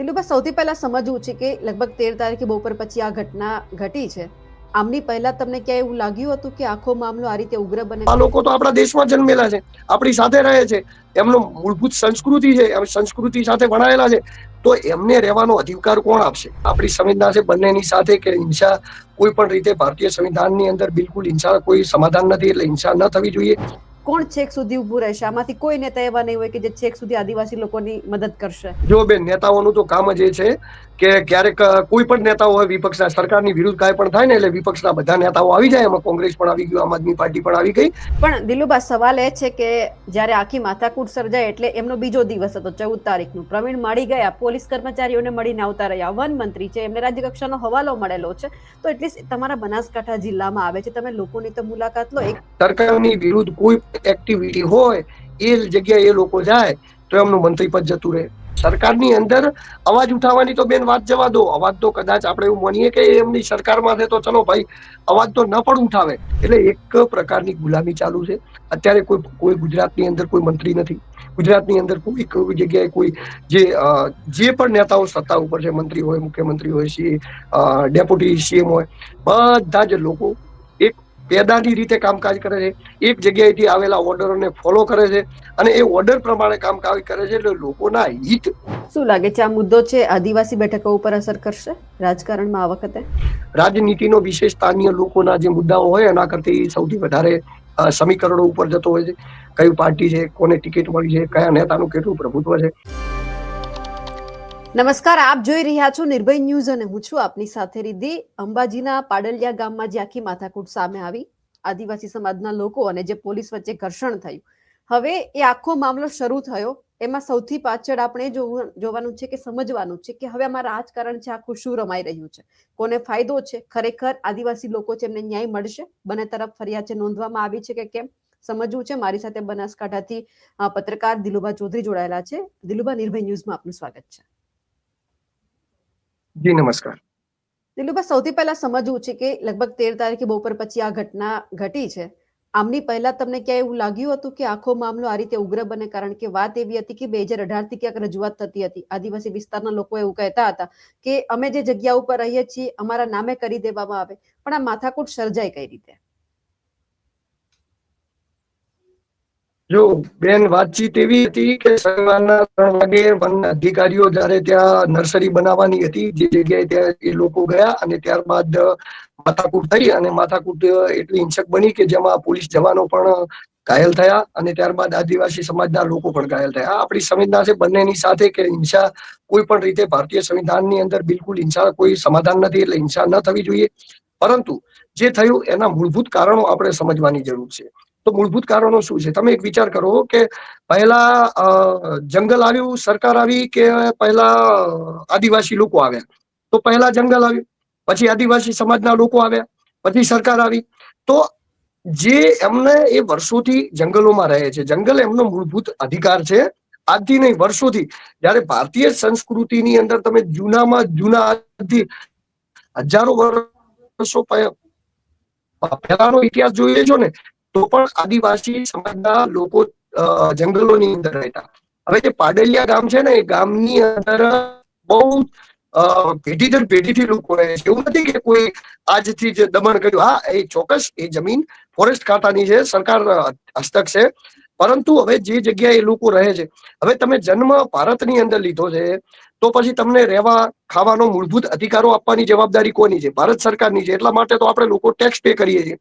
દિલુભા સૌથી પહેલા સમજવું છે કે લગભગ તેર તારીખે બપોર પછી આ ઘટના ઘટી છે. આમની પહેલા તમને ક્યાંય એવું લાગ્યું હતું કે આખો મામલો આ રીતે ઉગ્ર બને? આ લોકો તો આપણા દેશમાં જન્મેલા છે, આપણી સાથે રહે છે. એમનો મૂળભૂત સંસ્કૃતિ છે, એમ સંસ્કૃતિ સાથે ભણાયેલા છે. તો એમને રહેવાનો અધિકાર કોણ આપશે? આપણી સંવિધાન છે બંનેની સાથે કે હિંસા? કોઈ પણ રીતે ભારતીય સંવિધાનની અંદર બિલકુલ હિંસા કોઈ સમાધાન નથી, એટલે હિંસા ન થવી જોઈએ. કોણ છેક સુધી ઊભું રહેશે? આમાંથી કોઈ નેતા એવા નહીં હોય કે જે છેક સુધી આદિવાસી લોકોની મદદ કરશે. જો બેન નેતાઓનું તો કામ જ એ છે કે ક્યારેક કોઈ પણ નેતાઓ હોય વિપક્ષના સરકારની વિરુદ્ધ કાંઈ પણ થાય ને એટલે વિપક્ષના બધા નેતાઓ આવી જાય એમાં કોંગ્રેસ પણ આવી ગયું આમ આદમી પાર્ટી પણ આવી ગઈ. પણ દિલુભા સવાલ એ છે કે જ્યારે આખી માથાકૂટ સર્જાય એટલે એમનો બીજો દિવસ હતો ચૌદ તારીખનું. પ્રવીણ માળી ગયા પોલીસ કર્મચારીઓને મળીને આવતા રહ્યા. વન મંત્રી છે એમને રાજ્ય કક્ષાનો હવાલો મળેલો છે. તો એટલીસ્ટ તમારા બનાસકાંઠા જિલ્લામાં આવે છે. તમે લોકોની તો મુલાકાત લો. એક સરકારની વિરુદ્ધ કોઈ એક્ટિવિટી હોય, એ જગ્યાએ એ લોકો જાય, તો એમનું મંત્રી પદ જતું રહે. સરકારની અંદર અવાજ ઉઠાવવાની તો બેન વાત જવા દો. અવાજ તો કદાચ આપણે એવું માનીએ કે એમની સરકારમાં છે તો ચલો ભાઈ, અવાજ તો ન પણ ઉઠાવે. એટલે એક પ્રકારની ગુલામી ચાલુ છે. અત્યારે કોઈ કોઈ ગુજરાતની અંદર કોઈ મંત્રી નથી. ગુજરાતની અંદર કોઈ કોઈ જગ્યાએ કોઈ જે જે પણ નેતાઓ સત્તા ઉપર છે, મંત્રી હોય, મુખ્યમંત્રી હોય, સી ડેપ્યુટી સીએમ હોય, બધા જ લોકો પેદાની રીતે કામકાજ કરે છે. એક જગ્યાએથી આવેલા ઓર્ડરોને ફોલો કરે છે અને એ ઓર્ડર પ્રમાણે કામકાજ કરે છે એટલે લોકોના હિત શું લાગે છે આ મુદ્દો છે આદિવાસી બેઠકો ઉપર અસર કરશે રાજકારણમાં આ વખતે? રાજનીતિનો વિશેષ સ્થાનીય લોકોના જે મુદ્દાઓ હોય એના કરતી સૌથી વધારે સમીકરણો ઉપર જતો હોય છે. કઈ પાર્ટી છે કોને ટિકિટ મળી છે કયા નેતાનું કેટલું પ્રભુત્વ છે. નમસ્કાર, આપ જોઈ રહ્યા છો નિર્ભય ન્યૂઝ અને હું છું આપની સાથે રીધિ અંબાજીના પાડલિયા ગામમાં જે આખી માથાકૂટ સામે આવી, આદિવાસી સમાજના લોકો અને જે પોલીસ વચ્ચે ઘર્ષણ થયું. હવે એ આખો મામલો શરૂ થયો. એમાં સૌથી પાછળ આપણે જોવું- જોવાનું છે કે, સમજવાનું છે કે હવે આમાં રાજકારણ છે, આખું શું રમાઈ રહ્યું છે? કોને ફાયદો છે? ખરેખર આદિવાસી લોકો છે, એમને ન્યાય મળશે? બંને તરફ ફરિયાદ છે, નોંધવામાં આવી છે કે કેમ? સમજવું છે, મારી સાથે બનાસકાંઠાથી પત્રકાર દિલુભા ચૌધરી જોડાયેલા છે. દિલુભા, નિર્ભય ન્યૂઝમાં આપનું સ્વાગત છે. જી, નમસ્કાર. દિલુભા સૌથી પહેલા સમજવું છે કે લગભગ તેર તારીખે બપોર પછી આ ઘટના ઘટી છે. આમની પહેલા તમને ક્યાંય એવું લાગ્યું હતું કે આખો મામલો આ રીતે ઉગ્ર બને? કારણ કે વાત એવી હતી કે બે હજાર અઢારથી ક્યાંક રજૂઆત થતી હતી. આદિવાસી વિસ્તારના લોકો એવું કહેતા હતા કે અમે જે જગ્યા ઉપર રહીએ છીએ, અમારા નામે કરી દેવામાં આવે. પણ આ માથાકૂટ સર્જાય કઈ રીતે? જો બેન વાતચીત એવી હતી કે સવારના ત્રણ વાગે વન અધિકારીઓ જ્યારે ત્યાં નર્સરી બનાવવાની હતી, જે જગ્યાએ ત્યાં એ લોકો ગયા અને ત્યારબાદ માથાકૂટ થઈ અને માથાકૂટ એટલી હિંસક બની કે જેમાં પોલીસ જવાનો પણ ઘાયલ થયા અને ત્યારબાદ આદિવાસી સમાજના લોકો પણ ઘાયલ થયા. આપણી સંવેદના છે બંનેની સાથે કે હિંસા કોઈ પણ રીતે ભારતીય સંવિધાનની અંદર બિલકુલ હિંસા કોઈ સમાધાન નથી એટલે હિંસા ન થવી જોઈએ. પરંતુ જે થયું એના મૂળભૂત કારણો આપણે સમજવાની જરૂર છે. તો મૂળભૂત કારણો શું છે? તમે એક વિચાર કરો કે પહેલા જંગલ આવ્યું, સરકાર આવી કે પહેલા આદિવાસી લોકો આવ્યા? તો પહેલા જંગલ આવ્યું, પછી આદિવાસી સમાજના લોકો આવ્યા, પછી સરકાર આવી. તો જે એમને એ વર્ષોથી જંગલોમાં રહે છે, જંગલ એમનો મૂળભૂત અધિકાર છે. આજથી નહીં, વર્ષોથી. જ્યારે ભારતીય સંસ્કૃતિની અંદર તમે જૂનામાં જૂના આજથી હજારો વર્ષો પહેલાનો ઇતિહાસ જોઈએ છો ને તો પણ આદિવાસી સમાજના લોકો જંગલોની અંદર રહેતા. હવે જે પાડલિયા ગામ છે ને, એ ગામની અંદર બહુ પેઢી દર પેઢીથી લોકો રહે છે. એવું નથી કે કોઈ આજથી જે દમણ કર્યું. હા, એ ચોક્કસ, એ જમીન ફોરેસ્ટ ખાતાની છે, સરકાર હસ્તક છે. પરંતુ હવે જે જગ્યાએ એ લોકો રહે છે, હવે તમે જન્મ ભારતની અંદર લીધો છે, તો પછી તમને રહેવા ખાવાનો મૂળભૂત અધિકારો આપવાની જવાબદારી કોની છે? ભારત સરકારની છે. એટલા માટે તો આપણે લોકો ટેક્સ પે કરીએ છીએ.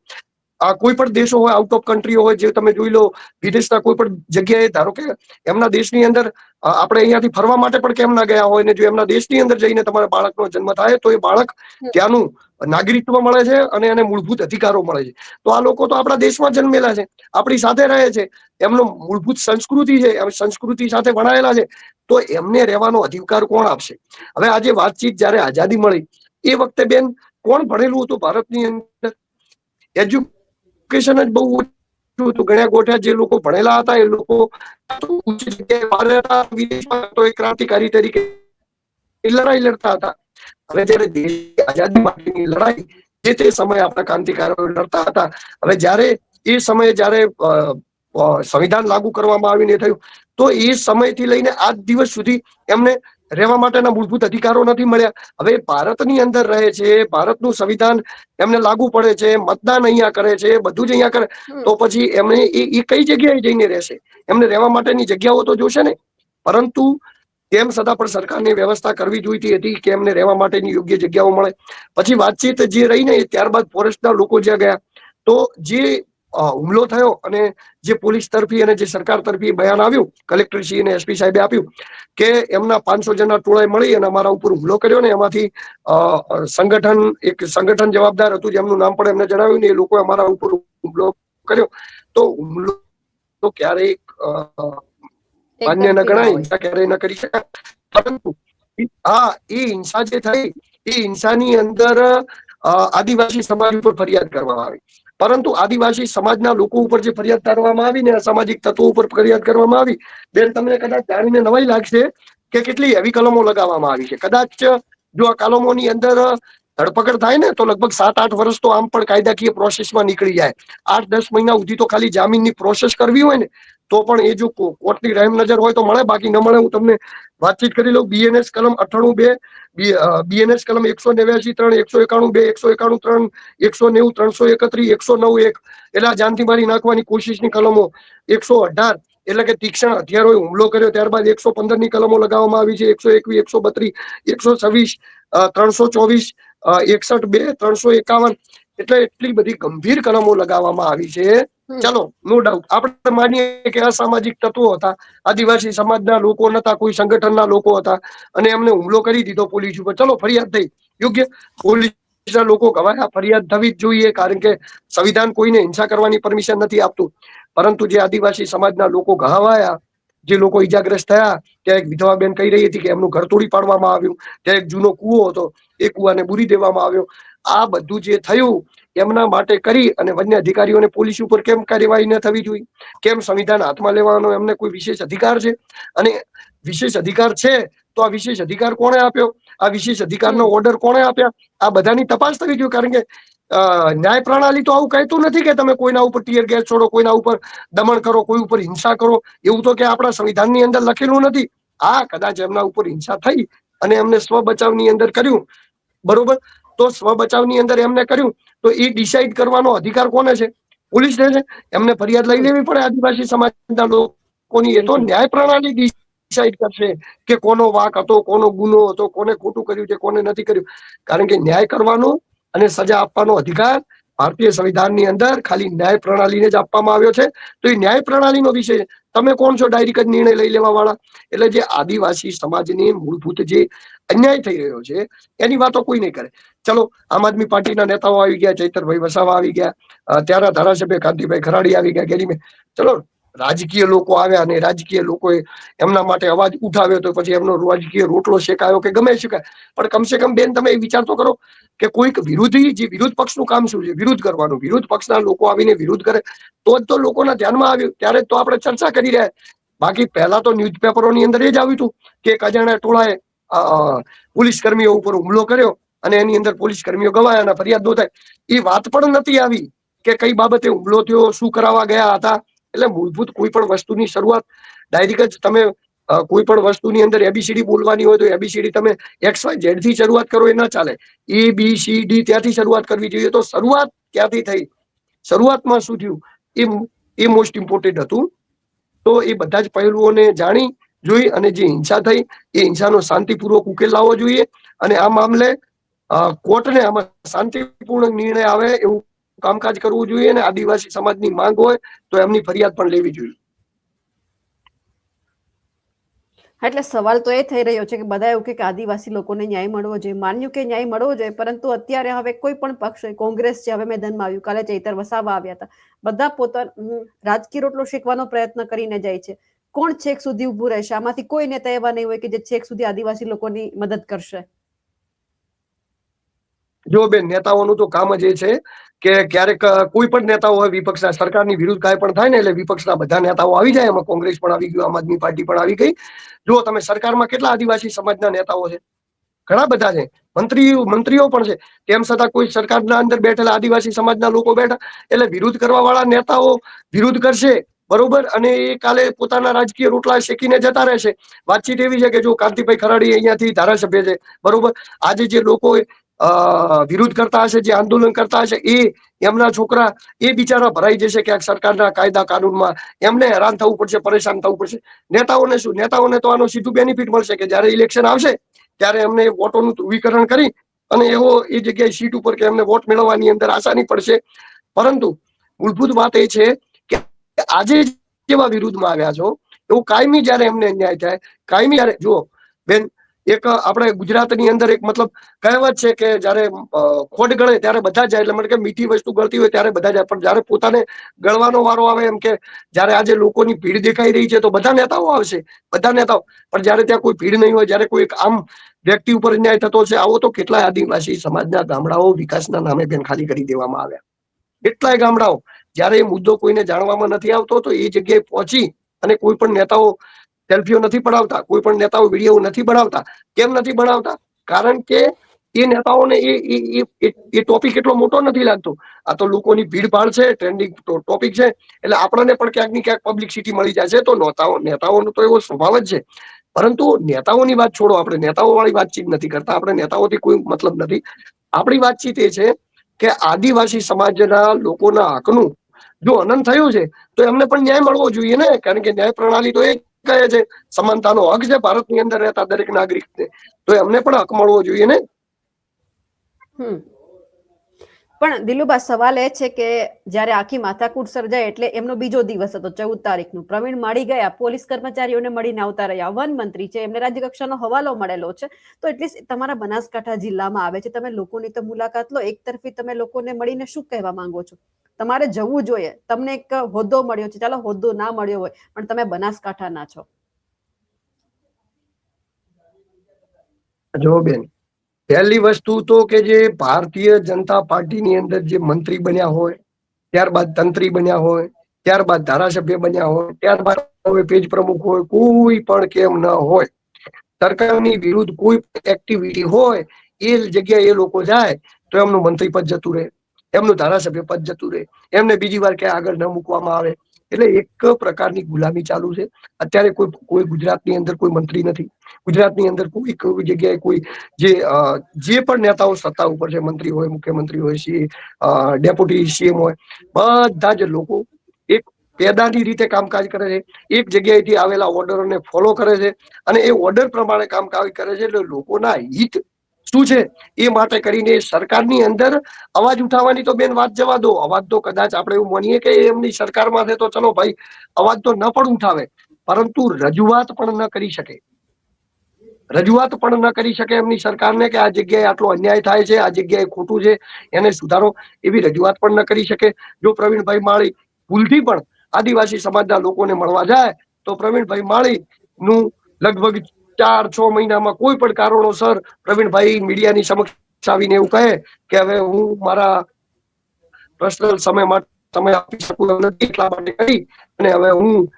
આ કોઈ પણ દેશો હોય આઉટ ઓફ કન્ટ્રીઓ હોય જે તમે જોઈ લો વિદેશના કોઈ પણ જગ્યાએ ધારો કે એમના દેશની અંદર આપણે અહીંયાથી ફરવા માટે પણ કેમ ના ગયા હોય ને જો એમના દેશની અંદર જઈને તમારા બાળકનો જન્મ થાય તો એ બાળક ત્યાંનું નાગરિકત્વ મળે છે અને એને મૂળભૂત અધિકારો મળે છે. તો આ લોકો તો આપણા દેશમાં જન્મેલા છે આપણી સાથે રહે છે એમનો મૂળભૂત સંસ્કૃતિ છે એમ સંસ્કૃતિ સાથે ભણાયેલા છે તો એમને રહેવાનો અધિકાર કોણ આપશે? હવે આજે વાતચીત જ્યારે આઝાદી મળી એ વખતે બેન કોણ ભણેલું હતું ભારતની અંદર? એજ્યુકેશન જ બહુ ઓછું હતું. ઘણા ગોઠ્યા જે લોકો ભણેલા હતા, એ લોકો તો એ ક્રાંતિકારી તરીકે લડાઈ લડતા હતા. હવે જયારે દેશની આઝાદી માટેની લડાઈ જે તે સમયે આપણા ક્રાંતિકારીઓ લડતા હતા, હવે જયારે એ સમયે જ્યારે સંવિધાન લાગુ કરવામાં આવીને થયું, તો એ સમયથી લઈને આજ દિવસ સુધી એમને રહેવા માટેના મૂળભૂત અધિકારો નથી મળ્યા. હવે ભારતની અંદર રહે છે ભારતનું સંવિધાન એમને લાગુ પડે છે મતદાન અહીંયા કરે છે બધું જ અહીંયા કરે. તો પછી એમને એ કઈ જગ્યાએ જઈને રહેશે? એમને રહેવા માટેની જગ્યાઓ તો જોશે ને? પરંતુ તેમ છતાં પણ સરકારની વ્યવસ્થા કરવી જોઈતી હતી કે એમને રહેવા માટેની યોગ્ય જગ્યાઓ મળે. પછી વાતચીત જે રહી ને ત્યારબાદ ફોરેસ્ટના લોકો જ્યાં ગયા તો જે હુમલો થયો અને જે પોલીસ તરફી અને જે સરકાર તરફી બયાન આવ્યું કલેક્ટરશ્રી અને એસપી સાહેબે આપ્યું કે એમના પાંચસો જણના ટોળાએ મળી અને અમારા ઉપર હુમલો કર્યો ને એમાંથી સંગઠન એક સંગઠન જવાબદાર હતું જેમનું નામ પણ એમને જણાવ્યું ને એ લોકોએ અમારા ઉપર હુમલો કર્યો. તો હુમલો તો ક્યારેય માન્ય ન ગણાય હિંસા ક્યારેય ન કરી શકાય. પરંતુ હા એ હિંસા જે થઈ એ હિંસાની અંદર આદિવાસી સમાજ ઉપર ફરિયાદ કરવામાં આવી. પરંતુ આદિવાસી સમાજના લોકો ઉપર જે ફરિયાદ કરવામાં આવી ને અસામાજિક તત્વો ઉપર ફરિયાદ કરવામાં આવી, બેન તમને કદાચ જાણીને નવાઈ લાગશે કે કેટલી એવી કલમો લગાવવામાં આવી છે. કદાચ જો આ કલમોની અંદર ધરપકડ થાય ને તો લગભગ સાત આઠ વર્ષ તો આમ પણ કાયદાકીય પ્રોસેસમાં નીકળી જાય. આઠ દસ મહિના સુધી તો ખાલી જામીનની પ્રોસેસ કરવી હોય ને તો પણ એ જો કોર્ટની રાઈમ નજર હોય તો મળે, બાકી ન મળે હું તમને વાતચીત કરી લઉં. બીએનએસ કલમ અઠ્ઠાણું બે બીએનએસ કલમ એકસો નેવ્યાસી ત્રણ, એકસો એકાણું બે, એકસો એકાણું ત્રણ, એકસો નેવું, ત્રણસો એકત્રીસ, એકસો નવ એક. એટલે જાનથી મારી નાખવાની કોશિશની કલમો એકસો અઢાર. એટલે કે તીક્ષણ હથિયારોએ હુમલો કર્યો, ત્યારબાદ એકસો પંદરની કલમો લગાવવામાં આવી છે. એકસો એકવીસ, એકસો બત્રીસ, એકસો છવ્વીસ ત્રણસો ચોવીસ એકસઠ બે, ત્રણસો એકાવન. એટલે એટલી બધી ગંભીર કલમો લગાવવામાં આવી છે. ચલો નો ડાઉટ આપણે માનીએ કે અસામાજિક તત્વો હતા. આદિવાસી સમાજના લોકો નતા, કોઈ સંગઠનના લોકો હતા. અને એમને હુમલો કરી દીધો પોલીસ ઉપર. ચલો, ફરિયાદ થઈ. યોગ્ય પોલીસના લોકો ગવાયા. ફરિયાદ થવી જ જોઈએ, કારણ કે સંવિધાન કોઈને હિંસા કરવાની પરમિશન નથી આપતું. પરંતુ જે આદિવાસી સમાજના લોકો ઘવાયા જે લોકો ઈજાગ્રસ્ત થયા, ત્યાં એક વિધવા બેન કહી રહી હતી કે એમનું ઘર તોડી પાડવામાં આવ્યું. ત્યાં એક જૂનો કૂવો હતો. એ કૂવાને બુરી દેવામાં આવ્યો. આ બધું જે થયું એમના માટે કરી અને વન્ય અધિકારીઓને પોલીસ ઉપર કેમ કાર્યવાહી ન થવી જોઈએ? કેમ સંવિધાન હાથમાં લેવાનો એમને કોઈ વિશેષ અધિકાર છે? અને વિશેષ અધિકાર છે તો આ વિશેષ અધિકાર કોણે આપ્યો? આ વિશેષ અધિકારનો ઓર્ડર કોણે આપ્યા? આ બધાની તપાસ થવી જોઈએ કારણ કે ન્યાય પ્રણાલી તો આવું કહેતું નથી કે તમે કોઈના ઉપર ટીયર ગેસ છોડો કોઈના ઉપર દમણ કરો કોઈ ઉપર હિંસા કરો. એવું તો કે આપણા સંવિધાનની અંદર લખેલું નથી. આ કદાચ એમના ઉપર હિંસા થઈ અને એમને સ્વ બચાવની અંદર કર્યું. બરોબર? તો સ્વ બચાવની અંદર એમને કર્યું તો એ ડિસાઈડ કરવાનો અધિકાર કોને છે? પોલીસને છે. એમને ફરિયાદ લઈ લેવી પડે આદિવાસી સમાજના લોકોની. એ તો ન્યાય પ્રણાલી ડિસાઈડ કરશે કે કોનો વાક હતો કોનો ગુનો હતો કોને ખોટું કર્યું છે કોને નથી કર્યું. કારણ કે ન્યાય કરવાનો અને સજા આપવાનો અધિકાર ભારતીય સંવિધાનની અંદર ખાલી ન્યાય પ્રણાલીને જ આપવામાં આવ્યો છે. તો એ ન્યાય પ્રણાલીનો વિષય છે. તમે કોણ છો? ડાયરેક્ટ જ નિર્ણય લઈ લેવા વાળા એટલે જે આદિવાસી સમાજની મૂળભૂત જે અન્યાય થઈ રહ્યો છે એની વાતો કોઈ નહીં કરે. ચલો, આમ આદમી પાર્ટીના નેતાઓ આવી ગયા, ચૈતરભાઈ વસાવા આવી ગયા ત્યાંના ધારાસભ્ય કાંતિભાઈ ખરાડી આવી ગયા ગેરીબેન ચલો, રાજકીય લોકો આવ્યા અને રાજકીય લોકોએ એમના માટે અવાજ ઉઠાવ્યો તો પછી એમનો રાજકીય રોટલો શેકાયો કે ગમે શેકાય. પણ કમસે કમ બેન, તમે એ વિચાર તો કરો કે કોઈક વિરોધી જે વિરોધ પક્ષનું કામ શું છે? વિરોધ કરવાનું. વિરોધ પક્ષના લોકો આવીને વિરોધ કરે, તો જ તો લોકોના ધ્યાનમાં આવ્યું. ત્યારે તો આપણે ચર્ચા કરી રહ્યા. બાકી પહેલા તો ન્યૂઝપેપરોની અંદર એ જ આવ્યું હતું કે એક અજાણ્યા ટોળાએ પોલીસ કર્મીઓ ઉપર હુમલો કર્યો. અને એની અંદર પોલીસ કર્મીઓ ગવાયા અને ફરિયાદ નોંધાય એ વાત પણ નથી આવી કે કઈ બાબતે હુમલો થયો, શું કરાવવા ગયા હતા. એટલે મૂળભૂત કોઈ પણ વસ્તુની શરૂઆત ડાયરેક્ટ જ તમે કોઈ પણ વસ્તુની અંદર એબીસીડી બોલવાની હોય તો એબીસીડી તમે એક્સ વાય ઝેડથી શરૂઆત કરો, એ ના ચાલે. એ બી સી ડી ત્યાંથી શરૂઆત કરવી જોઈએ. તો શરૂઆત ક્યાંથી થઈ? શરૂઆતમાં શું થયું? એ એ મોસ્ટ ઇમ્પોર્ટન્ટ હતું. તો એ બધા જ પહેલુઓને જાણી, જોઈ અને જે હિંસા થઈ, એ હિંસાનો શાંતિપૂર્વક ઉકેલ લાવવો જોઈએ. અને આ મામલે કોર્ટને આમાં શાંતિપૂર્ણ નિર્ણય આવે એવું કામકાજ કરવું જોઈએ અને આદિવાસી સમાજની માંગ હોય તો એમની ફરિયાદ પણ લેવી જોઈએ. એટલે સવાલ તો એ થઈ રહ્યો છે કે બધા એવું કે આદિવાસી લોકોને ન્યાય મળવો જોઈએ. માન્યું કે ન્યાય મળવો જોઈએ, પરંતુ અત્યારે હવે કોઈ પણ પક્ષ કોંગ્રેસ છે હવે મેદાનમાં આવ્યું, કાલે ચૈતર વસાવા આવ્યા હતા, બધા પોતાનું રાજકીય રોટલો શેકવાનો પ્રયત્ન કરીને જાય છે. કોણ છેક સુધી ઊભું રહેશે? આમાંથી કોઈ નેતા એવા નહીં હોય કે જે છેક સુધી આદિવાસી લોકોની મદદ કરશે. જો બેન નેતાઓનું તો કામ જ એ છે કે ક્યારેક કોઈ પણ નેતાઓ હોય વિપક્ષના, સરકારની વિરુદ્ધ કાંઈ પણ થાય ને એટલે વિપક્ષના બધા નેતાઓ આવી જાય, એમાં કોંગ્રેસ પણ આવી ગયું, આમ આદમી પાર્ટી પણ આવી ગઈ. જો તમે સરકારમાં કેટલા આદિવાસી સમાજના નેતાઓ છે? ઘણા બધા છે. મંત્રી મંત્રીઓ પણ છે. તેમ છતાં કોઈ સરકારના અંદર બેઠેલા આદિવાસી સમાજના લોકો બેઠા, એટલે વિરોધ કરવા વાળા નેતાઓ વિરોધ કરશે, બરોબર? અને એ કાલે પોતાના રાજકીય રોટલા શેકીને જતા રહેશે. વાતચીત એવી છે કે જો કાંતિભાઈ ખરાડી અહીંયાથી ધારાસભ્ય છે, બરોબર? આજે જે લોકો વિરોધ કરતા હશે, જે આંદોલન કરતા હશે, એ એમના છોકરા, એ બિચારા ભરાઈ જશે ક્યાંક સરકારના કાયદા કાનૂનમાં. એમને હેરાન થવું પડશે, પરેશાન થવું પડશે. નેતાઓને શું? નેતાઓને તો આનો સીધું બેનિફિટ મળશે કે જ્યારે ઇલેક્શન આવશે, ત્યારે એમને વોટોનું ધ્રુવીકરણ કરી અને એવો એ જગ્યાએ સીટ ઉપર કે એમને વોટ મેળવવાની અંદર આસાની પડશે. પરંતુ મૂળભૂત વાત એ છે કે આજે જેવા વિરુદ્ધમાં આવ્યા છો, એવું કાયમી જ્યારે એમને અન્યાય થાય, કાયમી જુઓ, બેન એક આપણે ગુજરાતની અંદર એક મતલબ કહેવત છે કે જ્યારે ખોટ ગળે ત્યારે બધા જાય, એટલે મને કે મીઠી વસ્તુ ગળતી હોય ત્યારે બધા જાય. પણ જ્યારે પોતાને ગળવાનો વારો આવે એમ કે જ્યારે આજે લોકોની ભીડ દેખાઈ રહી છે તો બધા નેતાઓ આવશે, બધા નેતાઓ. પણ જ્યારે ત્યાં કોઈ ભીડ નહીં હોય, જ્યારે કોઈ એક આમ વ્યક્તિ ઉપર અન્યાય થતો છે આવો તો કેટલાય આદિવાસી સમાજના ગામડાઓ વિકાસના નામે બેન ખાલી કરી દેવામાં આવ્યા. કેટલાય ગામડાઓ, જ્યારે એ મુદ્દો કોઈને જાણવામાં નથી આવતો, તો એ જગ્યાએ પહોંચી અને કોઈ પણ નેતાઓ સેલ્ફીઓ નથી પડાવતા, કોઈ પણ નેતાઓ વીડિયો નથી બનાવતા. કેમ નથી બનાવતા? કારણ કે એ નેતાઓને એ, એ- ટોપિક એટલો મોટો નથી લાગતો. આ તો લોકોની ભીડભાડ છે, ટ્રેન્ડિંગ ટોપિક છે, એટલે આપણને પણ ક્યાંકની ક્યાંક પબ્લિસિટી મળી જાય છે, તો નેતાઓ, નેતાઓનો તો એવો સ્વભાવ જ છે. પરંતુ નેતાઓની વાત છોડો આપણે નેતાઓ વાળી વાતચીત નથી કરતા, આપણે નેતાઓથી કોઈ મતલબ નથી. આપણી વાતચીત એ છે કે આદિવાસી સમાજના લોકોના હકનું જો અનંત થયું છે, તો એમને પણ ન્યાય મળવો જોઈએ ને, કારણ કે ન્યાય પ્રણાલી તો એ જ કહે છે, સમાનતાનો હક છે ભારતની અંદર રહેતા દરેક નાગરિકને. તો એમને પણ હક મળવો જોઈએ ને? પણ દિલુબા, સવાલ એ છે કે જ્યારે આખી માથાકૂટ સર્જાય એટલે એમનો બીજો દિવસ હતો, ચૌદ તારીખનું. પ્રવીણ માળી ગયા, પોલીસ કર્મચારીઓને મળીને આવતા રહ્યા. વન મંત્રી છે, એમને રાજ્ય કક્ષાનો હવાલો મળેલો છે. તો એટલીસ્ટ તમારા બનાસકાંઠા જિલ્લામાં આવે છે. તમે લોકોની તો મુલાકાત લો, એક તરફી તમે લોકોને મળીને શું કહેવા માંગો છો? તમારે જવું જોઈએ. તમને એક હોદ્દો મળ્યો છે. ચાલો, હોદ્દો ના મળ્યો હોય, પણ તમે બનાસકાંઠાના છો. જો બેન, પહેલી વસ્તુ તો કે જે ભારતીય જનતા પાર્ટીની અંદર જે મંત્રી બન્યા હોય, ત્યારબાદ તંત્રી બન્યા હોય, ત્યારબાદ ધારાસભ્ય બન્યા હોય, ત્યારબાદ હવે પેજ પ્રમુખ હોય, કોઈ પણ કેમ ન હોય. સરકારની વિરુદ્ધ કોઈ એક્ટિવિટી હોય, એ જગ્યાએ એ લોકો જાય, તો એમનું મંત્રી પદ જતું રહે. એમનું ધારાસભ્ય પદ જતું રહે. એમને બીજી વાર ક્યાંય આગળ ન મૂકવામાં આવે. એટલે એક પ્રકારની ગુલામી ચાલુ છે. અત્યારે કોઈ કોઈ ગુજરાતની અંદર કોઈ મંત્રી નથી. ગુજરાતની અંદર કોઈ કોઈ જગ્યાએ કોઈ જે જે પણ નેતાઓ સત્તા ઉપર છે, મંત્રી હોય, મુખ્યમંત્રી હોય, સી ડેપ્યુટી સીએમ હોય, બધા જ લોકો એક પેદાની રીતે કામકાજ કરે છે. એક જગ્યાએથી આવેલા ઓર્ડરોને ફોલો કરે છે અને એ ઓર્ડર પ્રમાણે કામકાજ કરે છે. એટલે લોકોના હિત શું છે? એ માટે કરીને સરકારની અંદર અવાજ ઉઠાવવાની તો બેન વાત જવા દો. અવાજ તો કદાચ આપણે એવું માનીએ કે એમની સરકારમાં છે તો ચલો ભાઈ, અવાજ તો ન પણ ઉઠાવે. પરંતુ રજૂઆત પણ ન કરી શકે. રજૂઆત પણ ન કરી શકે એમની સરકારને કે આ જગ્યાએ આટલો અન્યાય થાય છે, આ જગ્યાએ ખોટું છે, એને સુધારો એવી રજૂઆત પણ ન કરી શકે. જો પ્રવીણભાઈ માળી ભૂલથી પણ આદિવાસી સમાજના લોકોને મળવા જાય, તો પ્રવીણભાઈ માળી નું લગભગ ચાર, છ મહિનામાં કોઈ પણ કારણોસર પ્રવીણભાઈ મીડિયાની સમક્ષ આવીને એવું કહે કે હવે હું મારા પર્સનલ સમય માટે સમય આપી શકું એમ નથી, એટલા માટે કરી અને હવે હું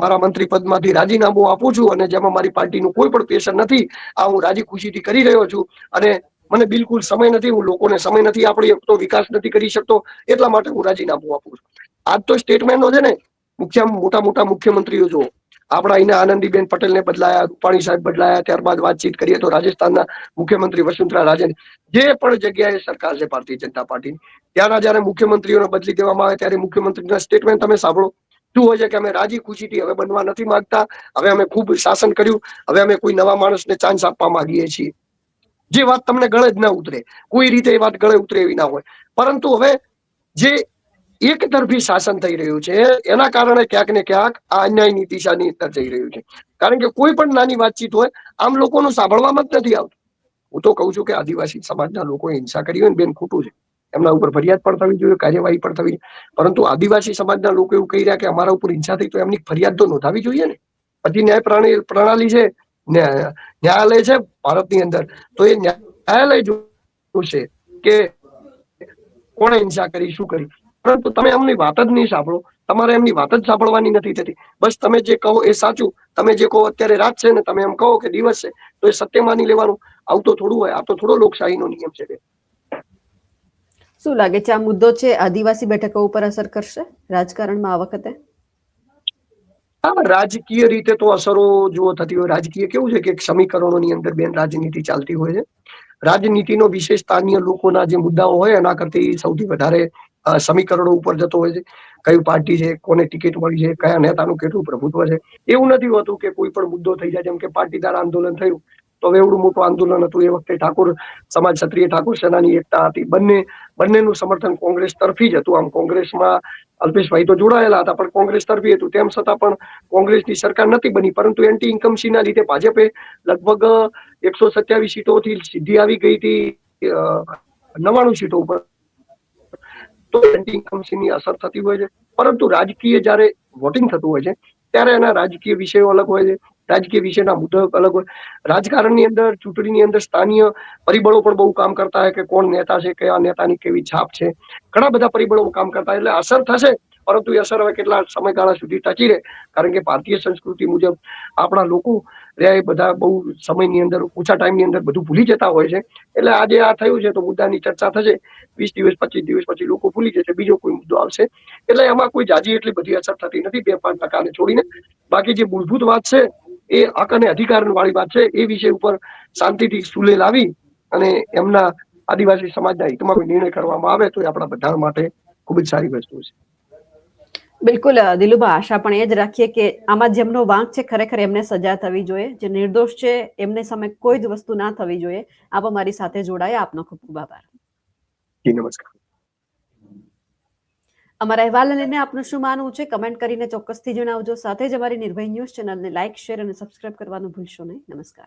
મારા મંત્રી પદમાંથી રાજીનામું આપું છું અને જેમાં મારી પાર્ટીનું કોઈ પણ પેશન નથી, આ હું રાજી ખુશીથી કરી રહ્યો છું અને મને બિલકુલ સમય નથી, હું લોકોને સમય નથી આપણી શકતો વિકાસ નથી કરી શકતો, એટલા માટે હું રાજીનામું આપું છું. આજ તો સ્ટેટમેન્ટનો છે ને, મુખ્ય, મોટા મોટા મુખ્યમંત્રીઓ જો આપણા અહીંના આનંદીબેન પટેલને બદલાયા, રૂપાણી સાહેબ બદલાયા, ત્યારબાદ વાતચીત કરીએ તો રાજસ્થાનના મુખ્યમંત્રી વસુંધરા રાજન જે પણ જગ્યાએ સરકાર છે ભારતીય જનતા પાર્ટીની, ત્યાંના જયારે મુખ્યમંત્રીઓને બદલી દેવામાં આવે ત્યારે મુખ્યમંત્રીના સ્ટેટમેન્ટ તમે સાંભળો. શું હોય છે કે અમે રાજી ખુશીથી હવે બનવા નથી માંગતા? હવે અમે ખૂબ શાસન કર્યું. હવે અમે કોઈ નવા માણસને ચાન્સ આપવા માંગીએ છીએ. જે વાત તમને ગળે જ ના ઉતરે. કોઈ રીતે એ વાત ગળે ઉતરે એવી ના હોય. પરંતુ હવે જે એક તરફી શાસન થઈ રહ્યું છે. એના કારણે ક્યાંક ને ક્યાંક આ અન્યાયની દિશાની અંદર જઈ રહ્યું છે. કારણ કે કોઈ પણ નાની વાતચીત હોય, આમ લોકોનું સાંભળવામાં જ નથી આવતું. હું તો કહું છું કે આદિવાસી સમાજના લોકોએ હિંસા કરી હોય ને બેન ખોટું છે. એમના ઉપર ફરિયાદ પણ થવી જોઈએ, કાર્યવાહી પણ થવી પરંતુ આદિવાસી સમાજના લોકો એવું કહી રહ્યા કે અમારા ઉપર હિંસા થઈ તો એમની ફરિયાદ તો નોંધાવી જોઈએ ને? પછી ન્યાય પ્રણાલી છે ન્યાયાલય છે ભારતની અંદર. તો એ ન્યાયાલય જોશે કે કોણે હિંસા કરી, શું કરી? પરંતુ તમે એમની વાત જ નહીં સાંભળો. તમારે એમની વાત જ સાંભળવાની નથી થતી. બસ તમે જે કહો એ સાચું. તમે જે કહો અત્યારે રાત છે ને તમે એમ કહો કે દિવસ છે તો એ સત્ય માની લેવાનું. આવું તો થોડું હોય. આ તો થોડો લોકશાહીનો નિયમ છે શું લાગે છે આ મુદ્દો છે આદિવાસી બેઠકો ઉપર અસર કરશે રાજકારણમાં આ વખતે? હા રાજકીય રીતે તો અસરો જુઓ થતી હોય. રાજકીય કેવું છે કે એક સમીકરણોની અંદર બેન રાજનીતિ ચાલતી હોય છે. રાજનીતિનો વિશેષ સ્થાનીય લોકોના જે મુદ્દાઓ હોય એના કરતી સૌથી વધારે સમીકરણો ઉપર જતો હોય છે. કઈ પાર્ટી છે, કોને ટિકિટ મળી છે, કયા નેતાનું કેટલું પ્રભુત્વ છે. એવું નથી હોતું કે કોઈ પણ મુદ્દો થઈ જાય, જેમ કે પાટીદાર આંદોલન થયું, તો એવડું મોટું આંદોલન હતું. એ વખતે ઠાકોર, સમાજ ક્ષત્રિય ઠાકોર સેનાની એકતા હતી. બંને, બંનેનું સમર્થન કોંગ્રેસ તરફી જ હતું. આમ કોંગ્રેસમાં અલ્પેશભાઈ તો જોડાયેલા હતા, પણ કોંગ્રેસ તરફી હતું. તેમ છતાં પણ કોંગ્રેસની સરકાર નથી બની, પરંતુ એન્ટી ઇન્કમસીના લીધે ભાજપે લગભગ એકસો સત્યાવીસ સીટોથી સીધી આવી ગઈ હતી નવાણું સીટો ઉપર. તો એન્ટી ઇન્કમસીની અસર થતી હોય છે. પરંતુ રાજકીય જ્યારે વોટિંગ થતું હોય છે, ત્યારે એના રાજકીય વિષયો અલગ હોય છે. રાજકીય વિષયના મુદ્દા અલગ હોય. રાજકારણની અંદર, ચૂંટણીની અંદર સ્થાનીય પરિબળો પણ બહુ કામ કરતા હોય કે કોણ નેતા છે, કયા નેતાની કેવી છાપ છે. ઘણા બધા પરિબળો કામ કરતા એટલે અસર થશે પરંતુ એ અસર હવે કેટલા સમયગાળા સુધી ટચી રહે? કારણ કે ભારતીય સંસ્કૃતિ મુજબ આપણા લોકો રહ્યા એ બધા બહુ સમયની અંદર, ઓછા ટાઈમની અંદર બધું ભૂલી જતા હોય છે. એટલે આજે આ થયું છે તો મુદ્દાની ચર્ચા થશે. વીસ દિવસ પચીસ દિવસ પછી લોકો ભૂલી જશે, બીજો કોઈ મુદ્દો આવશે. એટલે એમાં કોઈ જાજી એટલી બધી અસર થતી નથી, બે પાંચ ટકાને છોડીને. બાકી જે મૂળભૂત વાત છે, એ હક અને અધિકાર વાળી વાત છે, એ વિષય ઉપર શાંતિથી સુલે લાવી અને એમના આદિવાસી સમાજના હિતમાં નિર્ણય કરવામાં આવે તો એ આપણા બધા માટે ખૂબ જ સારી વસ્તુ છે. બિલકુલ અ, દિલુભા આશા પણ એ જ રાખીએ કે આમાં જેમનો વાંક છે ખરેખર એમને સજા થવી જોઈએ. જે નિર્દોષ છે એમને સામે કોઈ જ વસ્તુ ના થવી જોઈએ. આપ અમારી સાથે જોડાયા. આપનો ખૂબ ખૂબ આભાર. નમસ્કાર. અમારા અહેવાલ લઈને આપનું શું માનવું છે? કમેન્ટ કરીને ચોક્કસથી જણાવજો. સાથે જ અમારી નિર્ભય ન્યૂઝ ચેનલને લાઇક શેર અને સબસ્ક્રાઇબ કરવાનું ભૂલશો નહીં. નમસ્કાર.